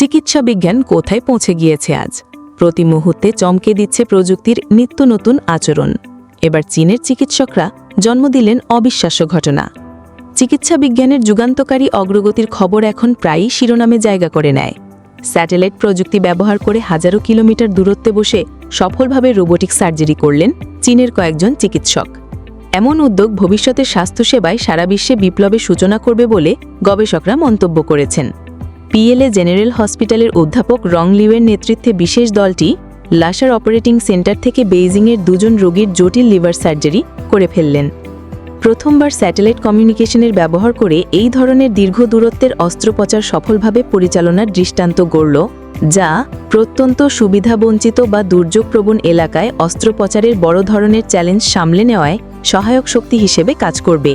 চিকিৎসা বিজ্ঞান কোথায় পৌঁছে গিয়েছে আজ? প্রতি মুহূর্তে চমকে দিচ্ছে প্রযুক্তির নিত্য নতুন আচরণ। এবার চীনের চিকিৎসকরা জন্ম দিলেন অবিশ্বাস্য ঘটনা। চিকিৎসা বিজ্ঞানের যুগান্তকারী অগ্রগতির খবর এখন প্রায়ই শিরোনামে জায়গা করে নেয়। স্যাটেলাইট প্রযুক্তি ব্যবহার করে হাজারো কিলোমিটার দূরত্বে বসে সফলভাবে রোবোটিক সার্জারি করলেন চীনের কয়েকজন চিকিৎসক। এমন উদ্যোগ ভবিষ্যতের স্বাস্থ্যসেবায় সারা বিশ্বে বিপ্লবের সূচনা করবে বলে গবেষকরা মন্তব্য করেছেন। পিএলএ জেনারেল হসপিটালের অধ্যাপক রং লিউয়ের নেতৃত্বে বিশেষ দলটি লাসার অপারেটিং সেন্টার থেকে বেইজিংয়ের দুজন রোগীর জটিল লিভার সার্জারি করে ফেললেন। প্রথমবার স্যাটেলাইট কমিউনিকেশনের ব্যবহার করে এই ধরনের দীর্ঘ দূরত্বের অস্ত্রোপচার সফলভাবে পরিচালনার দৃষ্টান্ত গড়ল, যা প্রত্যন্ত সুবিধাবঞ্চিত বা দুর্যোগপ্রবণ এলাকায় অস্ত্রোপচারের বড় ধরনের চ্যালেঞ্জ সামলে নেওয়ায় সহায়ক শক্তি হিসেবে কাজ করবে।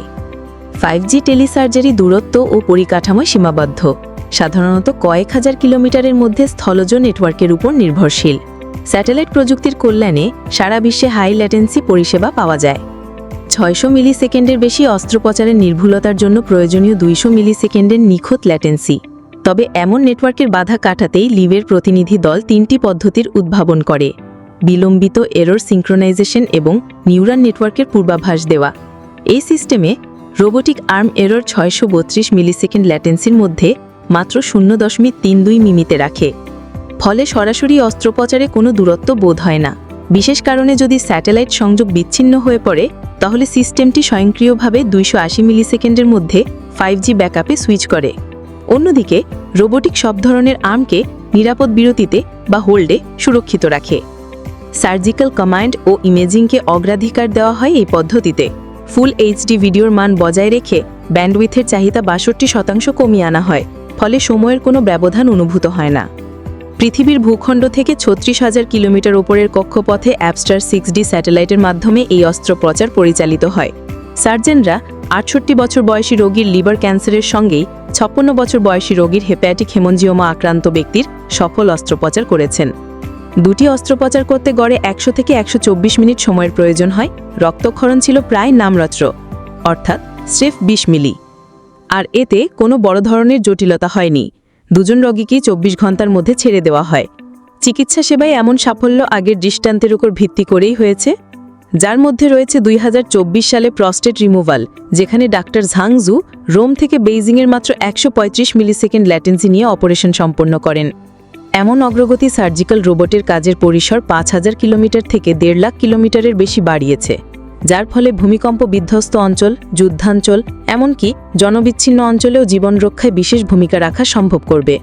ফাইভ জি টেলিসার্জারি দূরত্ব ও পরিকাঠামোয় সীমাবদ্ধ। সাধারণত কয়েক হাজার কিলোমিটারের মধ্যে স্থলজ নেটওয়ার্কের উপর নির্ভরশীল। স্যাটেলাইট প্রযুক্তির কল্যাণে সারা বিশ্বে হাই ল্যাটেন্সি পরিষেবা পাওয়া যায়। ছয়শো মিলি সেকেন্ডের বেশি অস্ত্রোপচারের নির্ভুলতার জন্য প্রয়োজনীয় দুইশো মিলি সেকেন্ডের নিখুঁত ল্যাটেন্সি। তবে এমন নেটওয়ার্কের বাধা কাটাতেই লিভের প্রতিনিধি দল তিনটি পদ্ধতির উদ্ভাবন করে। বিলম্বিত এরর সিঙ্ক্রোনাইজেশন এবং নিউরাল নেটওয়ার্কের পূর্বাভাস দেওয়া। এই সিস্টেমে রোবোটিক আর্ম এরর ছয়শো বত্রিশ মিলিসেকেন্ড ল্যাটেন্সির মধ্যে মাত্র শূন্য দশমিক তিন দুই মিমিতে রাখে। ফলে সরাসরি অস্ত্রোপচারে কোনো দূরত্ব বোধ হয় না। বিশেষ কারণে যদি স্যাটেলাইট সংযোগ বিচ্ছিন্ন হয়ে পড়ে, তাহলে সিস্টেমটি স্বয়ংক্রিয়ভাবে দুইশো আশি মিলিসেকেন্ডের মধ্যে ফাইভ জি ব্যাকআপে সুইচ করে। অন্যদিকে, রোবোটিক সব ধরনের আর্মকে নিরাপদ বিরতিতে বা হোল্ডে সুরক্ষিত রাখে। সার্জিক্যাল কমান্ড ও ইমেজিংকে অগ্রাধিকার দেওয়া হয় এই পদ্ধতিতে। ফুল এইচডি ভিডিওর মান বজায় রেখে ব্যান্ডউইথের চাহিদা বাষট্টি শতাংশ কমিয়ে আনা হয়। ফলে সময়ের কোনো ব্যবধান অনুভূত হয় না। পৃথিবীর ভূখণ্ড থেকে ছত্রিশ হাজার কিলোমিটার ওপরের কক্ষপথে অ্যাপস্টার সিক্স ডি স্যাটেলাইটের মাধ্যমে এই অস্ত্রোপচার পরিচালিত হয়। সার্জেনরা আটষট্টি বছর বয়সী রোগীর লিভার ক্যান্সারের সঙ্গেই ছাপ্পান্ন বছর বয়সী রোগীর হেপ্যাটিক হেমঞ্জিওমা আক্রান্ত ব্যক্তির সফল অস্ত্রোপচার করেছেন। দুটি অস্ত্রোপচার করতে গড়ে একশো থেকে একশো চব্বিশ মিনিট সময়ের প্রয়োজন হয়। রক্তক্ষরণ ছিল প্রায় নামমাত্র অর্থাৎ স্রেফ বিশ মিলি। আর এতে কোনো বড় ধরনের জটিলতা হয়নি। দুজন রোগীকেই চব্বিশ ঘণ্টার মধ্যে ছেড়ে দেওয়া হয়। চিকিৎসা সেবায় এমন সাফল্য আগের দৃষ্টান্তের উপর ভিত্তি করেই হয়েছে, যার মধ্যে রয়েছে দুই হাজার চব্বিশ সালে প্রস্টেট রিমুভাল, যেখানে ডাক্তার ঝাংজু রোম থেকে বেইজিংয়ের মাত্র একশো পঁয়ত্রিশ মিলিসেকেন্ড ল্যাটেন্সি নিয়ে অপারেশন সম্পন্ন করেন। এমন অগ্রগতি সার্জিক্যাল রোবটের কাজের পরিসর পাঁচ হাজার কিলোমিটার থেকে দেড় লাখ কিলোমিটারের বেশি বাড়িয়েছে। যার ফলে ভূমিকম্প বিধ্বস্ত অঞ্চল, যুদ্ধাঞ্চল, এমনকি জনবিচ্ছিন্ন অঞ্চলেও জীবন রক্ষায় বিশেষ ভূমিকা রাখা সম্ভব করবে।